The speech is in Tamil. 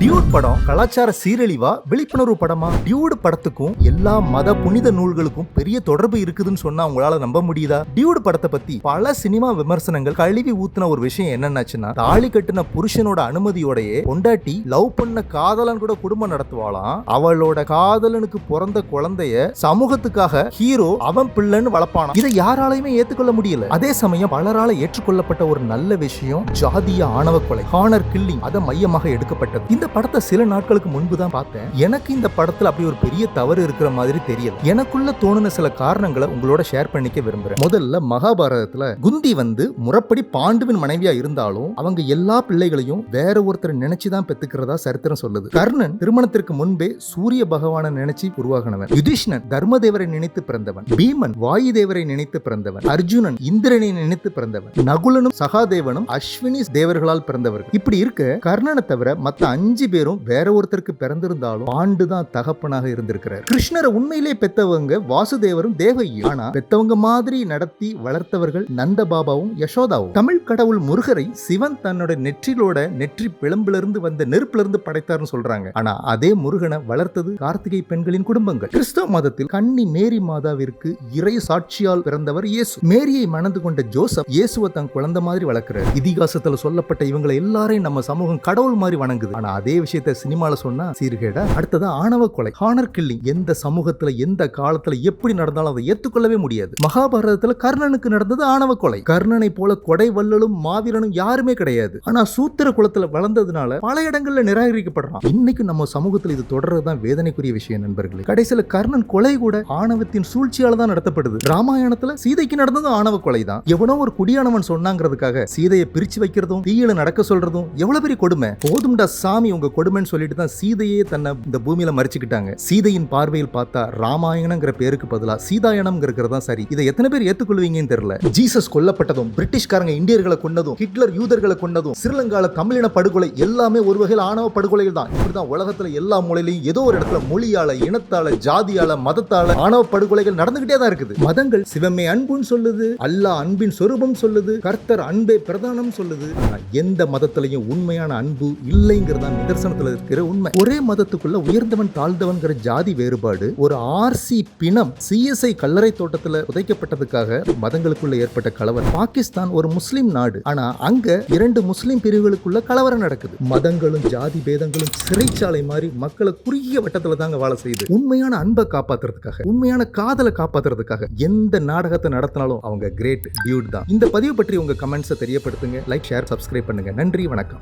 டியூட் படம் கலாச்சார சீரழிவா? விழிப்புணர்வு படமா? டியூட் படத்துக்கும் எல்லா மத புனித நூல்களுக்கும் பெரிய தொடர்பு இருக்குதுன்னு சொன்னா உங்களால நம்ப முடியுதா? டியூட் படத்தை பத்தி பல சினிமா விமர்சனங்கள் கழுவி ஊத்துன ஒரு விஷயம் என்னன்னாச்சுன்னா தாலி கட்டின புருஷனோட அனுமதியோடயே பொண்டாட்டி லவ் பண்ண காதலன் கூட குடும்பம் நடத்துவாளாம் அவளோட காதலனுக்கு பிறந்த குழந்தைய சமூகத்துக்காக ஹீரோ அவன் பிள்ளைன்னு வளர்ப்பானா? இதை யாராலையுமே ஏத்துக்கொள்ள முடியல. அதே சமயம் பலரால ஏற்றுக்கொள்ளப்பட்ட ஒரு நல்ல விஷயம் ஜாதிய ஆணவ கொலை. ஹானர் கில்லிங் அதை மையமாக எடுக்கப்பட்டது. இந்த படத்தை சில நாட்களுக்கு முன்பு தான் பார்த்தேன். எனக்கு இந்த படத்துல அப்படி ஒரு பெரிய தவறு இருக்கிற மாதிரி தெரியல. எனக்குள்ள தோணுன சில காரணங்களை உங்களோட ஷேர் பண்ணிக்க விரும்புறேன். முதல்ல மகாபாரதத்துல குந்தி வந்து முறப்படி பாண்டுவின் மனைவியா இருந்தாலும் அவங்க எல்லா பிள்ளைகளையும் வேற ஒருத்தர் நினைச்சுதான் பெத்துக்கிறதா சரித்திரம் சொல்லுது. கர்ணன் திருமணத்திற்கு முன்பே சூரிய பகவானை நினைச்சு உருவாகினவன். யுதிஷ்ணன் தர்மதேவரை நினைத்து பிறந்தவன். பீமன் வாயு தேவரை நினைத்து பிறந்தவன். அர்ஜுனன் இந்திரனை நினைத்து பிறந்தவன். நகுலனும் சகாதேவனும் அஸ்வினி தேவர்களால் பிறந்தவர்கள். இப்படி இருக்க கர்ணனை தவிர மத்த அஞ்சு பேரும் வேற ஒருத்தருக்கு பிறந்திருந்தாலும் பாண்டு தான் தகப்பனாக இருந்திருக்கிறார். கிருஷ்ணரை உண்மையிலே பெத்தவங்க வாசுதேவரும் தேவையும் ஆனா பெத்தவங்க மாதிரி நடத்தி வளர்த்தவர்கள் நந்த பாபாவும் யசோதாவும். தமிழ் கடவுள் முருகரை சிவன் தன்னோட நெற்றிலோட நெற்றி பிளம்பிலிருந்து வந்த நெருப்புல இருந்து படைத்தார்னு சொல்றாங்க. ஆனா அதே முருகனை வளர்த்தது கார்த்திகை பெண்களின் குடும்பங்கள். கிறிஸ்தவ மதத்தில் கன்னி மேரி மாதாவிற்கு இறை சாட்சியால் பிறந்தவர் இயேசு. மேரியை மணந்து கொண்ட ஜோசப் இயேசுவை தன் குழந்தை மாதிரி வளர்க்கிறார். இதிகாசத்துல சொல்லப்பட்ட இவங்களை எல்லாரையும் நம்ம சமூகம் கடவுள் மாதிரி வணங்குது. ஆனா அதே விஷயத்த சினிமாவில் சொன்னா சீர்கேடா. அடுத்தது ஆணவ கொலை. ஹானர் கில்லிங் எந்த சமூகத்துல எந்த காலத்துல எப்படி நடந்தாலும் அதை ஏத்துக்கொள்ளவே முடியாது. மகாபாரதத்துல கர்ணனுக்கு நடந்தது ஆணவ கொலை. கர்ணனை போல கொடை வள்ளலும் மாவீரனும் யாருமே கிடையாது. ஆனா சூத்திர குலத்துல வளர்ந்ததுனால பல இடங்கள்ல நிராகரிக்கப்படுறான். இன்னைக்கு நம்ம சமூகத்துல இது தொடர்றதுதான் வேதனைக்குரிய விஷயம் நண்பர்களே. கடைசியில கர்ணன் கொலை கூட ஆணவத்தின் சூழ்ச்சியால தான் நடத்தப்படுது. ராமாயணத்துல சீதைக்கு நடந்ததும் ஆணவ கொலை தான். எவனோ ஒரு குடியானவன் சொன்னாங்கிறதுக்காக சீதையை பிரிச்சு வைக்கிறதும் தீயில நடக்க சொல்றதும் எவ்வளவு பெரிய கொடுமை. போதும்டா சாமி உங்க கொடுமைன்னு சொல்லிட்டு தான் சீதையே தன்னை இந்த பூமியில மறிச்சுக்கிட்டாங்க. சீதையின் பார்வையில் பார்த்தா ராமாயணங்கிற பேருக்கு பதிலா சீதாயணம் தான் சரி. இதை எத்தனை பேர் ஏத்துக்கொள்வீங்கன்னு தெரியல. ஜீசஸ் கொல்லப்பட்டதும் பிரிட்டிஷ்காரங்க இந்தியர்களை கொண்டதும் ஹிட்லர் யூதர்களை கொண்டதும் ஸ்ரீலங்கால தமிழின படுகொலை எல்லாமே ஒரு வகையில் ஆணவ படுகொலைகள் தான். இப்படிதான் உலகத்துல எல்லா மூலையிலையும் ஏதோ ஒரு இடத்துல மொழியால இனத்தால ஜாதியால மதத்தால ஆணவ படுகொலைகள் நடந்துகிட்டே தான் இருக்குது. மதங்கள் சிவமே அன்புன்னு சொல்லுது அல்லாஹ் அன்பின் சொரூபம் சொல்லுது கர்த்தர் அன்பே பிரதானம் சொல்லுது. எந்த மதத்திலையும் உண்மையான அன்பு இல்லைங்கிறதான் தரிசனத்துல இருக்கிற உண்மை. ஒரே மதத்துக்குள்ள உயர்ந்தவன் தாழ்ந்தவன்கிற ஜாதி வேறுபாடு ஒரு ஆர்சி பிணம் சிஎஸ்ஐ கல்லறை தோட்டத்துல புதைக்கப்பட்டதுக்காக மதங்களுக்குள்ள ஏற்பட்ட கலவரம். பாகிஸ்தான் ஒரு முஸ்லிம் நாடு. ஆனா அங்க இரண்டு முஸ்லிம் பிரிவுகளுக்குள்ள கலவரம் நடக்குது. மதங்களும் ஜாதி பேதங்களும் சிறைச்சாலை மாதிரி மக்களை குறுகிய வட்டத்துல தாங்க வாழ செய்யுது. உண்மையான அன்பை காப்பாத்துறதுக்காக உண்மையான காதலை காப்பாத்துறதுக்காக எந்த நாடகத்தை நடத்தினாலும் அவங்க கிரேட் டியூட் தான். இந்த பதிவு பற்றி உங்க கமெண்ட்ஸை தெரியப்படுத்துங்க. லைக் ஷேர் சப்ஸ்கிரைப் பண்ணுங்க. நன்றி வணக்கம்.